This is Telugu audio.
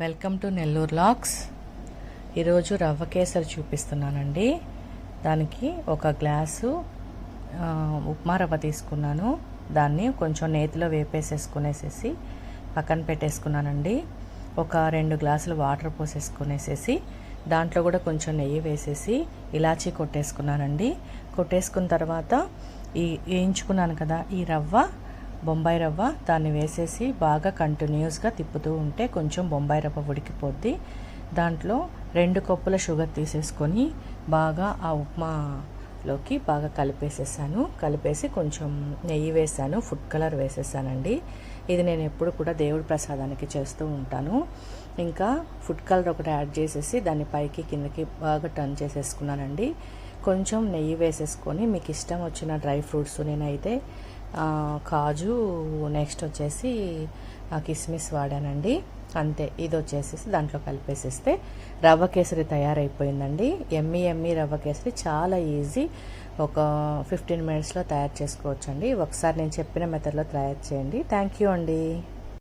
Welcome to Nellore lakhs. ఈరోజు రవ్వ కేసరి చూపిస్తున్నానండి. దానికి ఒక గ్లాసు ఉప్మా రవ్వ తీసుకున్నాను. దాన్ని కొంచెం నేతిలో వేపేసేసుకునేసేసి పక్కన పెట్టేసుకున్నానండి. ఒక రెండు గ్లాసులు వాటర్ పోసేసుకునేసేసి దాంట్లో కూడా కొంచెం నెయ్యి వేసేసి ఇలాచీ కొట్టేసుకున్నానండి. కొట్టేసుకున్న తర్వాత ఈ వేయించుకున్నాను కదా ఈ రవ్వ. బొంబాయి రవ్వ దాన్ని వేసేసి బాగా కంటిన్యూస్గా తిప్పుతూ ఉంటే కొంచెం బొంబాయి రవ్వ ఉడికిపోద్ది. దాంట్లో రెండు కప్పుల షుగర్ తీసేసుకొని బాగా ఆ ఉప్మాలోకి బాగా కలిపేసేసాను. కలిపేసి కొంచెం నెయ్యి వేసాను ఫుడ్ కలర్ వేసేసానండి. ఇది నేను ఎప్పుడు కూడా దేవుడి ప్రసాదానికి చేస్తూ ఉంటాను. ఇంకా ఫుడ్ కలర్ ఒకటి యాడ్ చేసేసి దాన్ని పైకి కిందకి బాగా టర్న్ చేసేసుకున్నానండి. కొంచెం నెయ్యి వేసేసుకొని మీకు ఇష్టం వచ్చిన డ్రై ఫ్రూట్స్ నేనైతే కాజు నెక్స్ట్ వచ్చేసి కిస్మిస్ వాడానండి. అంతే ఇది వచ్చేసేసి దాంట్లో కలిపేసేస్తే రవ్వ కేసరి తయారైపోయిందండి. ఎమ్మి ఎమ్మి రవ్వ కేసరి చాలా ఈజీ. ఒక ఫిఫ్టీన్ మినిట్స్లో తయారు చేసుకోవచ్చండి. ఒకసారి నేను చెప్పిన మెథడ్లో తయారు చేయండి. థ్యాంక్ యూ అండి.